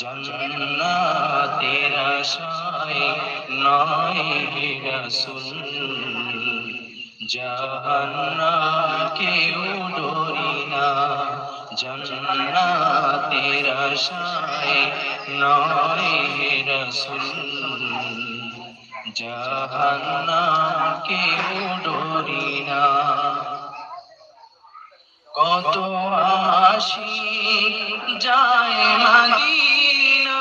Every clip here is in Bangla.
জন্নাতের আশায় নয় রসুল। জাহান্নাম কেউ ডরি না, জন্নাতের আশায় নয় রসুল। জাহান্নাম কেউ ডরি না কত আসি যায় মদিনা।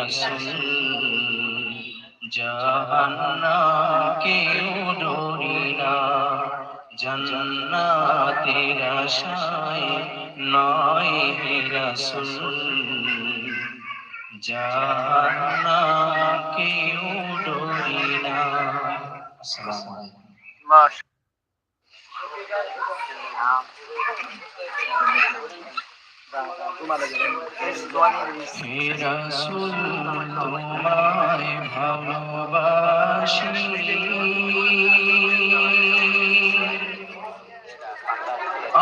রসুল জাহান্নাম কেউ ডরি না। জন্নাতের আশায় নয় হে রসুল। জাহান্নাম কেউ ডরি না তোমায় ভালোবাসি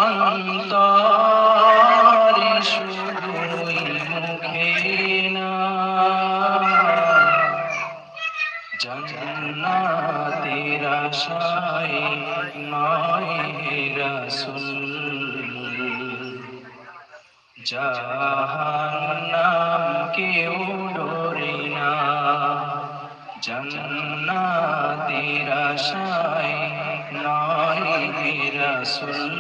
অন্তরে শুধুই মুখে জন্নাতের আশায় নয় রাসূল। জাহান্নাম কেউ ডরে না। জান্নাতের আশায় নয় রাসূল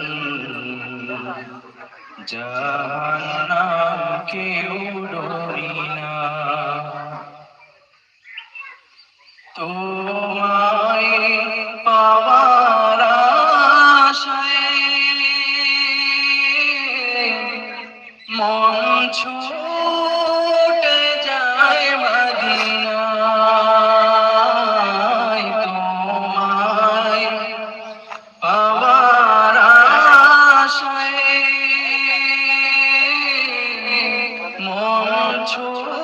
জাহান্নাম কেউ 멈춰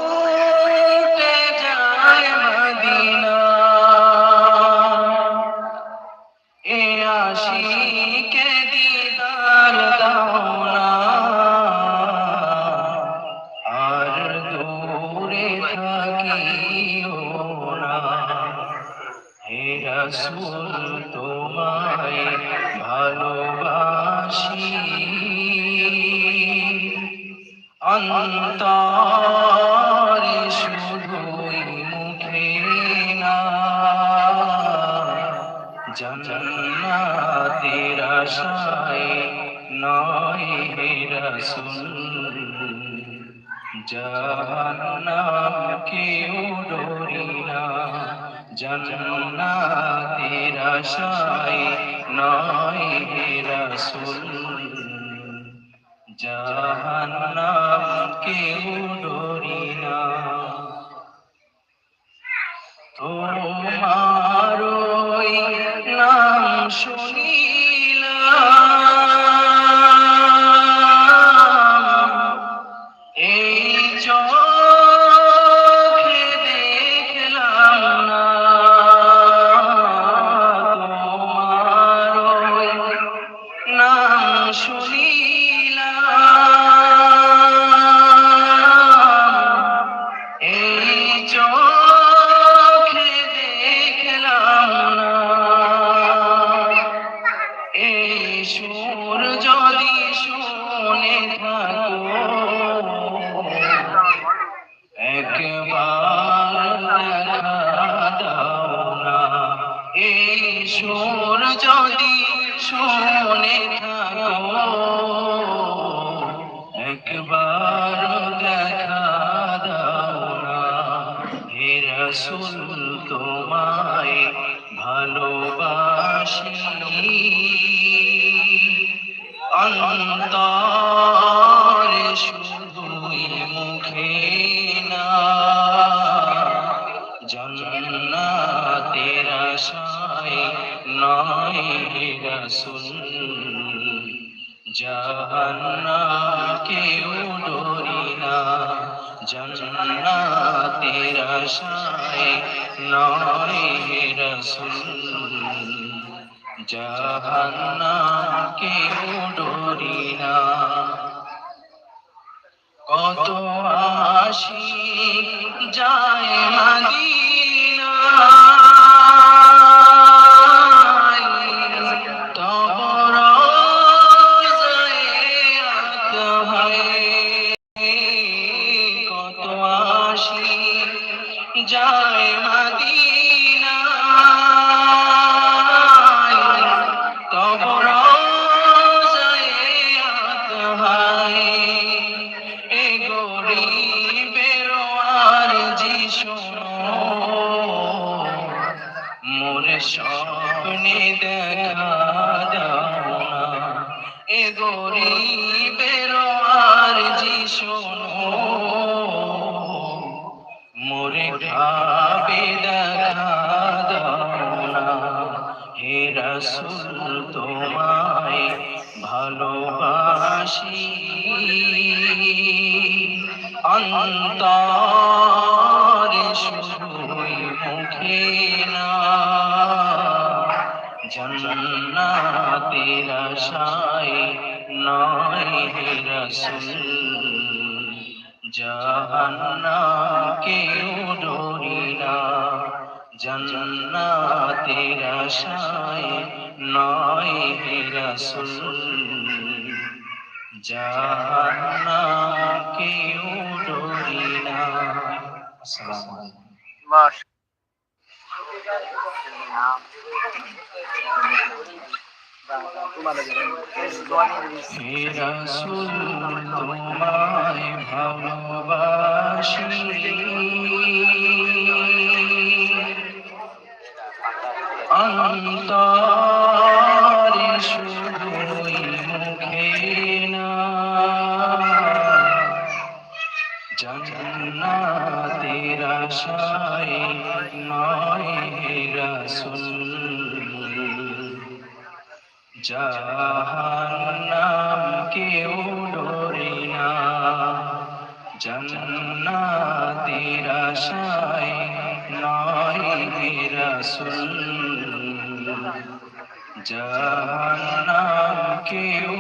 আশায় নয় রাসূল। জাহান্নাম কেউ ডরি না। তোমার নাম শুনিলাম একবার এই সুর হে রসুল জাহান্না কেউ ডরি না। কত আশি যায় মদিনা গরিবের আর জি শোনো। মোরে ভাবে দেখা দাও হে রসুল তোমায় ভালোবাসি। অন্তরে আশায় নয় রসুল। জাহান্নাম কেউ ডরি না হে তোমায় ভালোবাসি। অন্তরে শুধুই মুখে না জন্নাতের আশায় নয় রাসূল জাহান্নাম কেউ ডরি না জন্নাতের আশায় নয় রাসূল। জাহান্নাম কেউ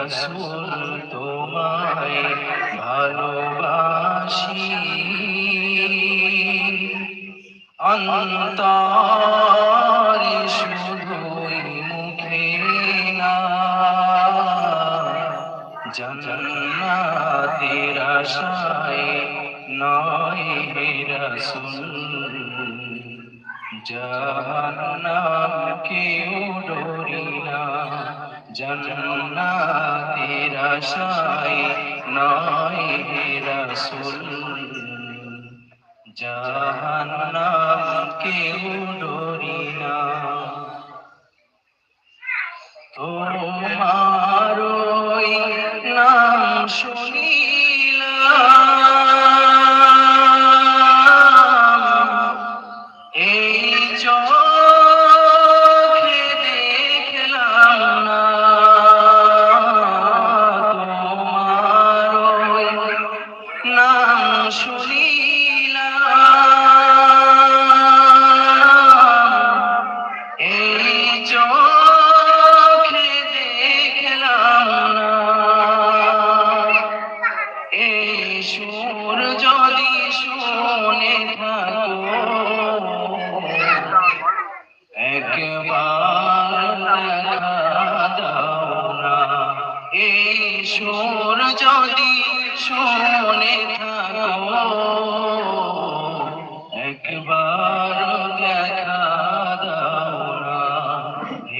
রাসূল তোমায় ভালোবাসি। অন্তরে আশায় নাই রসুল। জাহান্নাম কেউ ডরি না। তোমার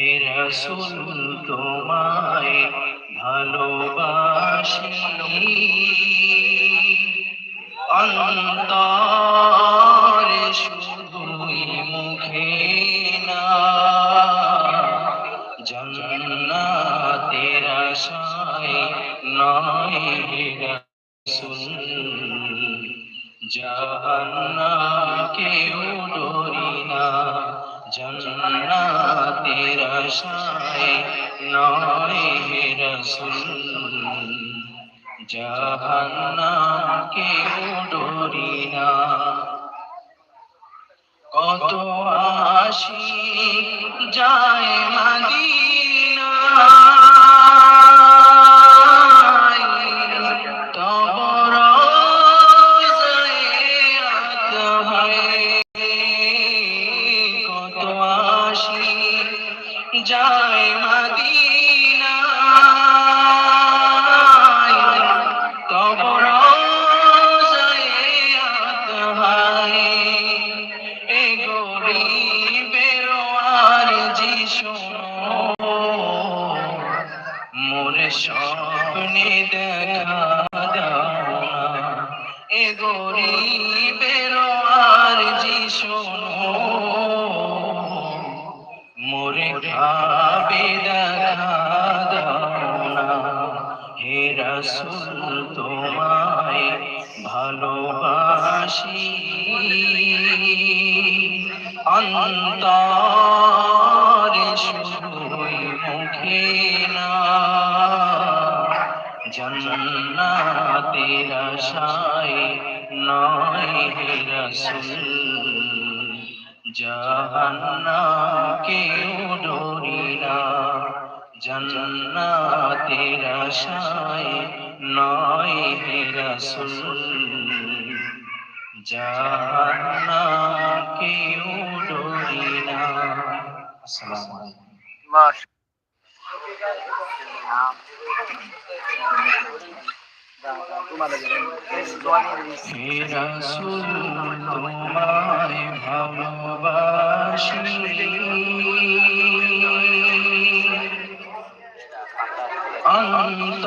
হে রসুল তোমায় ভালোবাসি। অন্তরে মুখে না সাই জাহান্না সাই নয় হে রসুল জাহান্নাম কে ডরি না। কত আশি যায় মাদিনা রাসূল জাহান্নামকে ডরি না জান্নাতের আশায় নয় হে রাসূল। জাহান্নামকে ডরি না। তোমায় ভালোবাসি অন্ত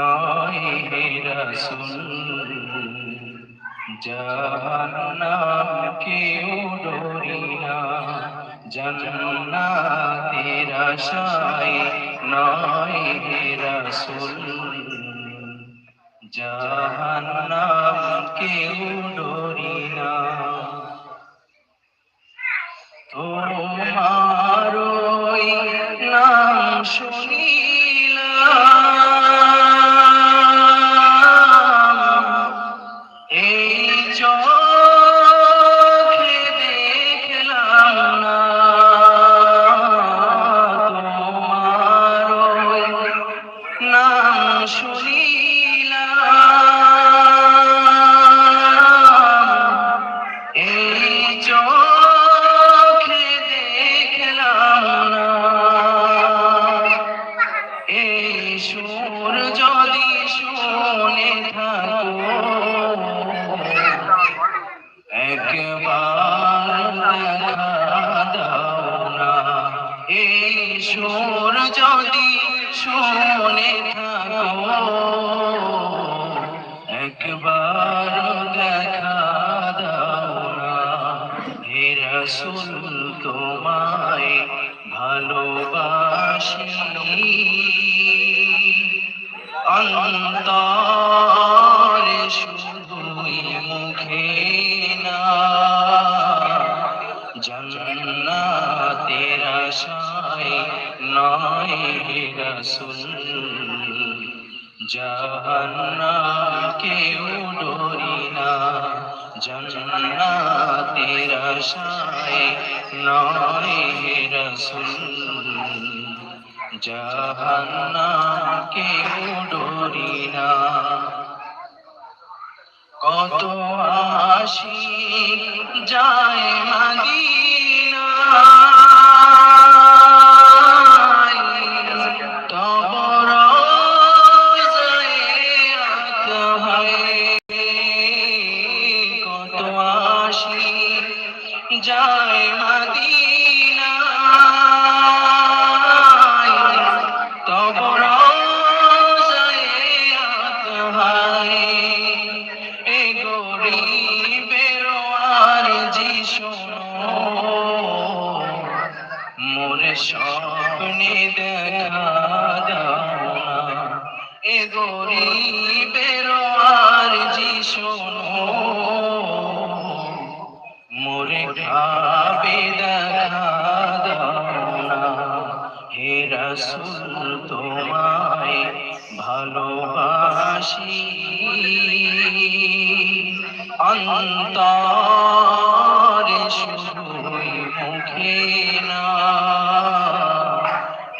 নয় হে রসুল জাহান্নাম কেউ ডরি না জন্নাতের আশায় নয় হে রসুল। জাহান্নাম কেউ ডরি না তোমার নাম শুনিলাম এই রসুল জাহান্নাম কেউ ডরি না, জন্নাতের আশায় নয় হে রসুল জাহান্নাম কেউ ডরি না। কত আসি যায় মদিনা। গরিবের আর জি মোরে স্বপ্নে দেখা দাও এ গরিবের আর জি মোরে খাবে দেখা দাও হে রসুল, তোমায় ভালোবাসি। অন্তরে শুধুই মুখে না।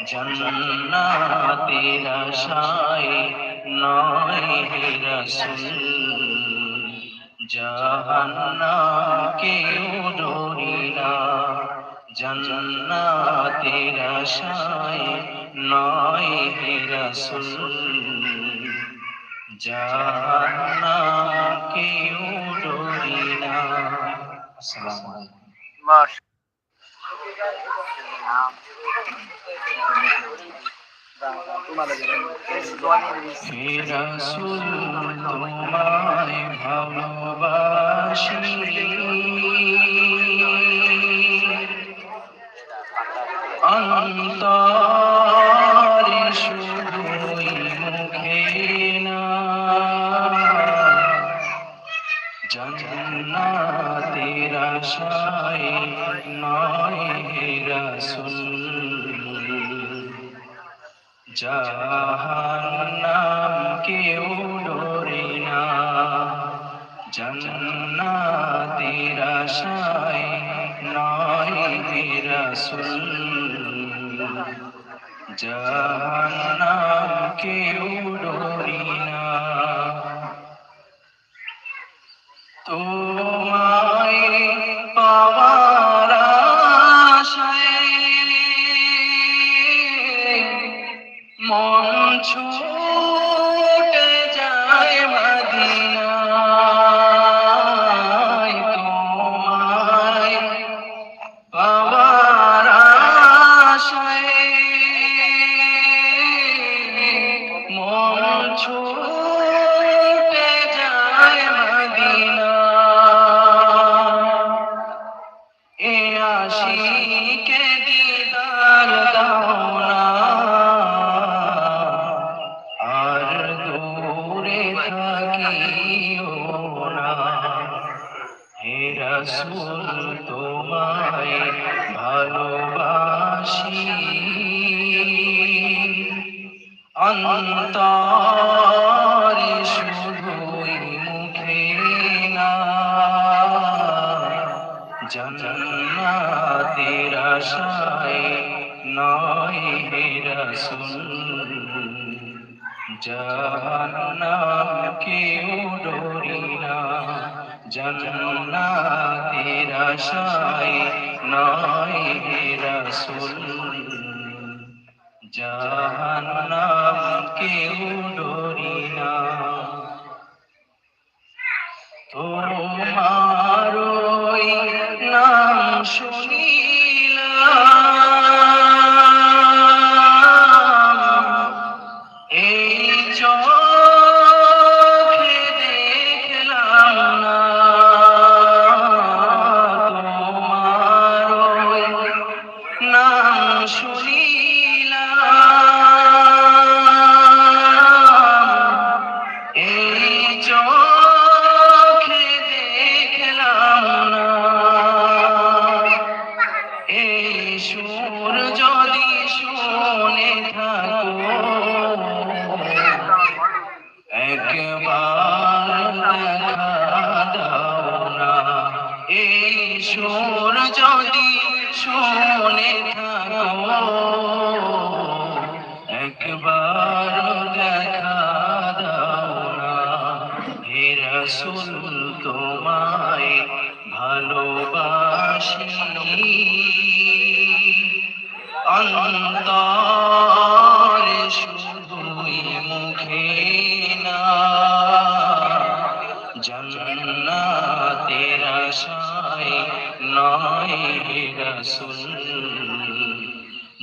জন্নাতের আশায় নয় হে রসুল জাহান্নাম কেউ ডরি না। জন্নাতের আশায় নয় হে রসুল। জাহান্নাম কেউ ডরি না। আসসালামু আলাইকুম। হে তোমায় ভালোবাসি। অন্তরে জন্নাতের আশায় নয় রসুল জাহান্নাম কেউ ডরি না। তোমায় আশিকে দিদার দাও। নাম সুর যদি শুনে থাকো একবার দেখা তোমায় ভালোবাসি। অন্তরে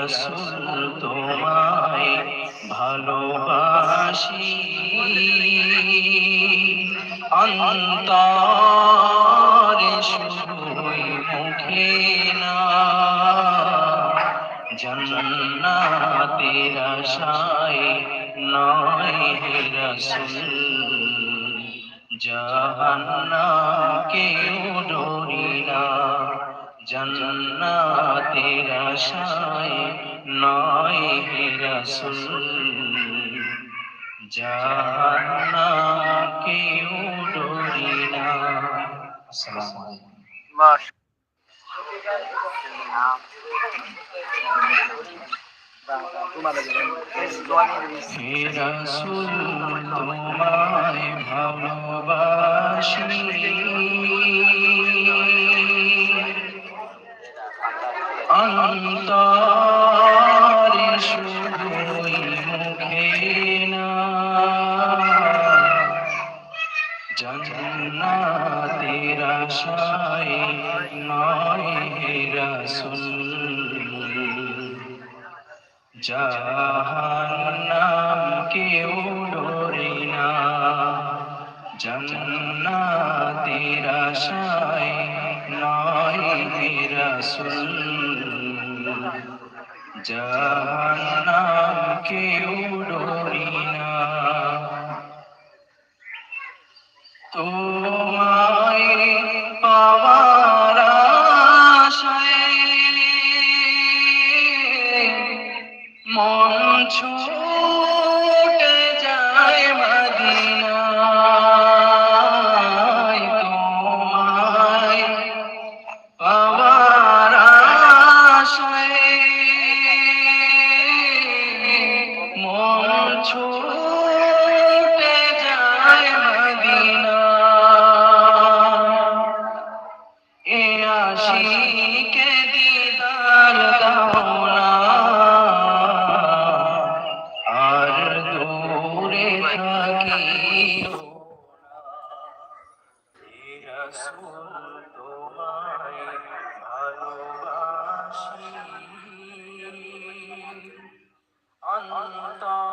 রাসূল তোমায় ভালোবাসি। অন্তরে শুধুই মুখে না জন্নাতের আশায় নয় হে রাসূল জাহান্নাম জন্নাতের আশায় নয় হে জাহান্নাম কেউ ডরি না। আসসালামু তোমায় ভালোবাসি।